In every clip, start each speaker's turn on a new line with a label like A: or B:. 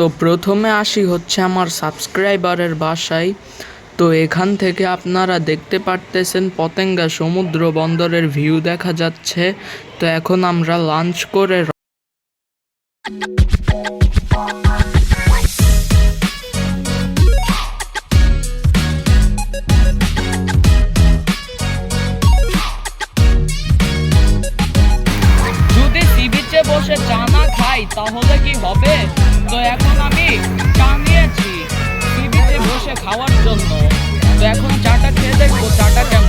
A: তো প্রথমে আসি হচ্ছে আমার সাবস্ক্রাইবারের বাসায়। তো এখান থেকে আপনারা দেখতে পারতেছেন পতেঙ্গা সমুদ্র বন্দরের ভিউ দেখা যাচ্ছে। তো এখন আমরা লাঞ্চ করে বসে চা না খাই, তাহলে কি হবে? তো এখন চাটা খেয়ে দেখব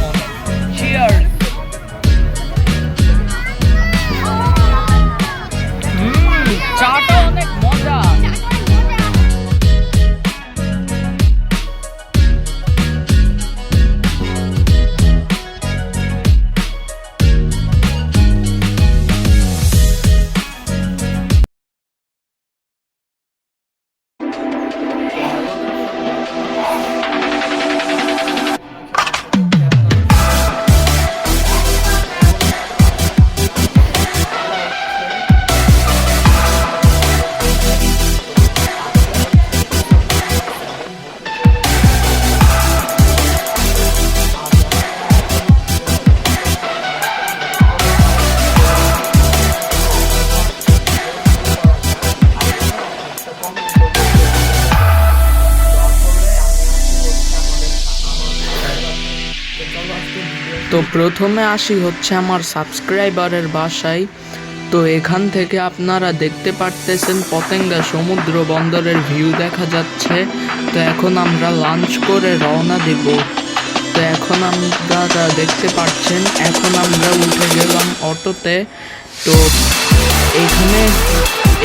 A: প্রথমে আসি হচ্ছে আমার সাবস্ক্রাইবারের বাসায়। তো এখান থেকে আপনারা দেখতে পারতেছেন পতেঙ্গা সমুদ্র বন্দরের ভিউ দেখা যাচ্ছে। তো এখন আমরা লাঞ্চ করে রওনা দেব। তো এখন আপনারা দেখতে পাচ্ছেন, এখন আমরা উঠে গেলাম অটোতে। তো এখানে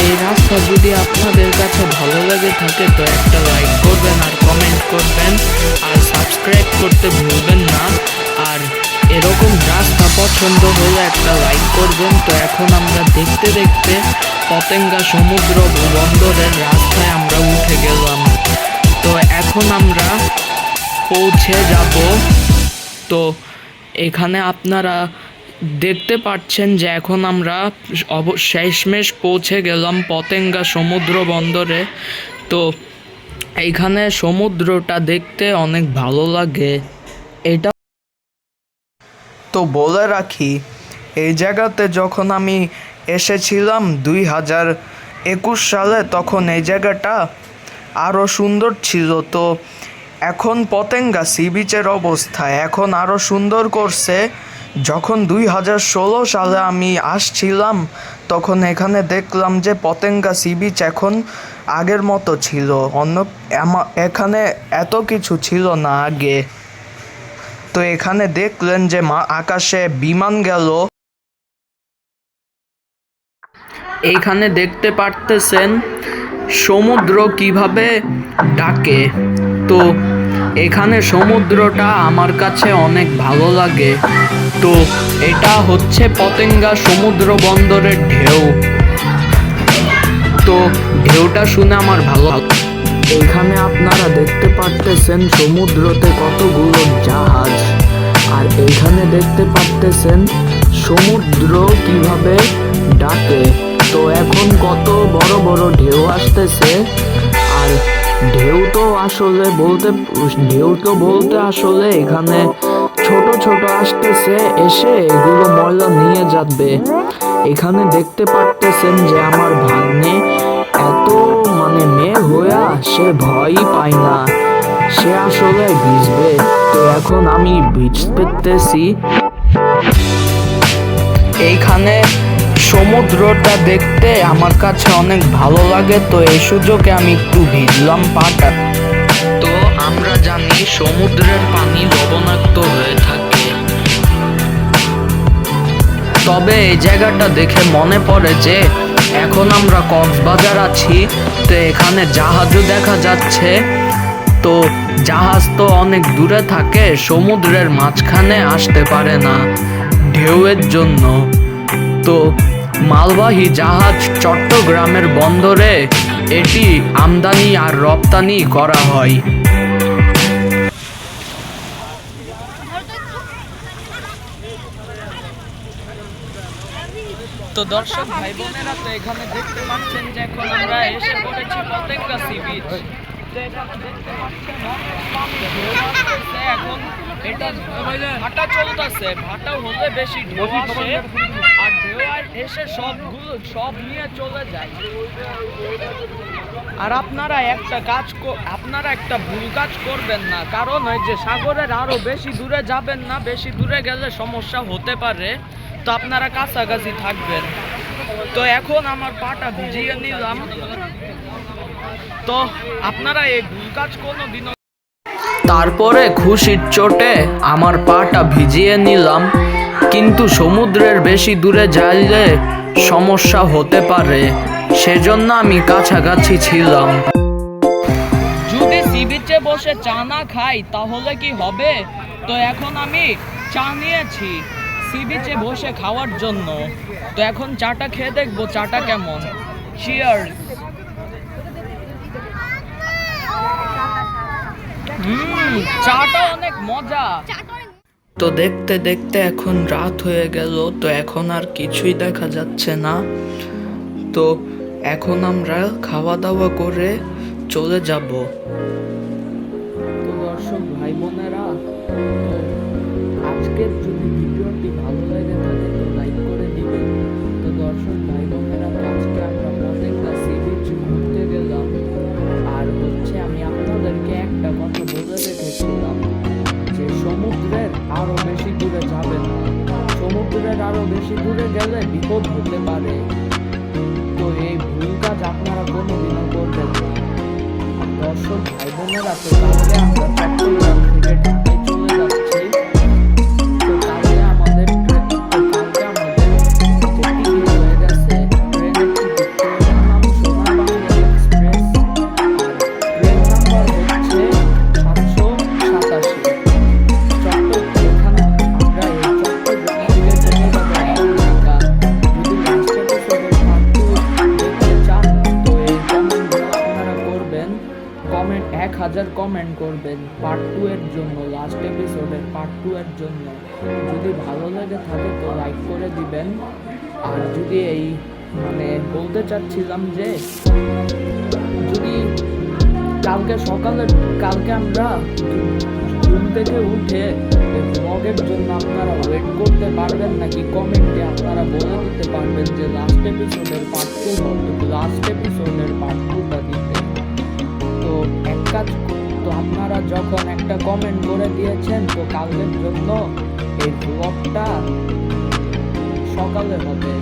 A: এই রাস্তা যদি আপনাদের কাছে ভালো লাগে থাকে, তো একটা লাইক করবেন আর কমেন্ট করবেন। আর সাবস্ক্রাইব করতে ভুলবেন এরকম রাস্তা পছন্দ হলে একটা লাইক করবেন। তো এখন আমরা দেখতে দেখতে পতেঙ্গা সমুদ্র বন্দরের রাস্তায় আমরা উঠে গেলাম। তো এখন আমরা পৌঁছে যাব। তো এখানে আপনারা দেখতে পাচ্ছেন যে এখন আমরা অব, শেষমেশ পৌঁছে গেলাম পতেঙ্গা সমুদ্র বন্দরে। তো এইখানে সমুদ্রটা দেখতে অনেক ভালো লাগে। এটা তো বলে রাখি, এই জায়গাতে যখন আমি এসেছিলাম দুই হাজার একুশ সালে, তখন এই জায়গাটা আরও সুন্দর ছিল। তো এখন পতেঙ্গা সি বিচের অবস্থা এখন আরও সুন্দর করছে। যখন দুই হাজার ষোলো সালে আমি আসছিলাম, তখন এখানে দেখলাম যে পতেঙ্গা সি বিচ এখন আগের মতো ছিল। অন্য এখানে এত কিছু ছিল না আগে। তো এখানে দেখলেন যে মা আকাশে বিমান গেল। এইখানে দেখতে পারতেছেন সমুদ্র কীভাবে ডাকে। তো এখানে সমুদ্রটা আমার কাছে অনেক ভালো লাগে। তো এটা হচ্ছে পতেঙ্গা সমুদ্র বন্দরের ঢেউ। তো ঢেউটা শুনে আমার ভালো এখানে আপনারা দেখতে পারতেছেন সমুদ্রতে কতগুলো জাহাজ। আর এইখানে দেখতে পারতেছেন সমুদ্র কীভাবে ডাকে। তো এখন কত বড় বড় ঢেউ আসতেছে। আর ঢেউ তো আসলে বলতে, ঢেউ তো বলতে আসলে এখানে ছোট ছোট আসতেছে, এসে এগুলো ময়লা নিয়ে যাবে। এখানে দেখতে পারতেছেন যে আমার ভাগ্নে মেয়ে হইয়া সে ভয়ই পায় না। সে আসলে ভিজবে। তো এখন আমি ভিজ পেতেছি। এইখানে সমুদ্রটা দেখতে আমার কাছে অনেক ভালো লাগে তো এই সুযোগে আমি একটু ভিজলাম পাটা। তো আমরা জানি সমুদ্রের পানি লবণাক্ত হয়ে থাকে। তবে এই জায়গাটা দেখে মনে পড়ে যে এখন আমরা কক্সবাজার আছি, তো এখানে জাহাজও দেখা যাচ্ছে। তো জাহাজ তো অনেক দূরে থাকে, সমুদ্রের মাঝখানে আসতে পারে না ঢেউয়ের জন্য। তো মালবাহী জাহাজ চট্টগ্রামের বন্দরে এটি আমদানি আর রপ্তানি করা হয়। তো দর্শক ভাই বোনেরা তো এখানে দেখতে পাচ্ছেন যে এখন আমরা এসে পড়েছি পতেঙ্গা সি বিচ। এখানে এটা ভাটা চলতেছে ভাটা হলে বেশি ঢেউ আসে। আর ঢেউ এসে সবগুলো সব নিয়ে চলে যায়। আর আপনারা একটা কাজ আপনারা একটা ভুল কাজ করবেন না। কারণ ওই যে সাগরের আরও বেশি দূরে যাবেন না বেশি দূরে গেলে সমস্যা হতে পারে। তো আপনারা কাছাকাছি থাকবেন। তো এখন আমার পাটা ভিজিয়ে নিলাম। তো আপনারা এই ভুল কাজ কোনো তারপরে খুশির চোটে আমার পাটা ভিজিয়ে নিলাম। কিন্তু সমুদ্রের বেশি দূরে যাইলে সমস্যা হতে পারে। সেজন্য আমি কাছাকাছি ছিলাম। যদি সি বিচে বসে চা না খাই তাহলে কি হবে? তো এখন আমি চা নিয়েছি। সি বিচে বসে খাওয়ার জন্য। তো এখন চাটা খেয়ে দেখব, চাটা কেমন? চিয়ার্স হুম, চাটা অনেক মজা। তো দেখতে দেখতে এখন রাত হয়ে গেল, তো এখন আর কিছুই দেখা যাচ্ছে না। তো এখন আমরা খাওয়া দাওয়া করে চলে যাব। সমুদ্রের আরও বেশি দূরে গেলে বিপদ হতে পারে। তো এই ভুল কাজ আপনারা কোনোদিনও করবেন না। দর্শক ভাই বোনেরা তো কালকে আমরা চলে যাচ্ছি। কমেন্ট এক হাজার কমেন্ট করবেন পার্ট টু এর জন্য লাস্ট এপিসোডের পার্ট টু এর জন্য। যদি ভালো লেগে থাকে তো লাইক করে দিবেন। আর যদি এই মানে বলতে চাচ্ছিলাম যে, যদি কালকে সকালে, কালকে আমরা ঘুম থেকে উঠে ব্লগের জন্য আপনারা ওয়েট করতে পারবেন নাকি কমেন্টে আপনারা বলে দিতে পারবেন যে লাস্ট এপিসোডের পার্ট টু লাস্ট এপিসোডের পার্ট টুটা দিতে। কাজ তো আপনারা যখন একটা কমেন্ট করে দিয়েছেন, তো কালকের জন্য এই ব্লগটা সকালে হবে।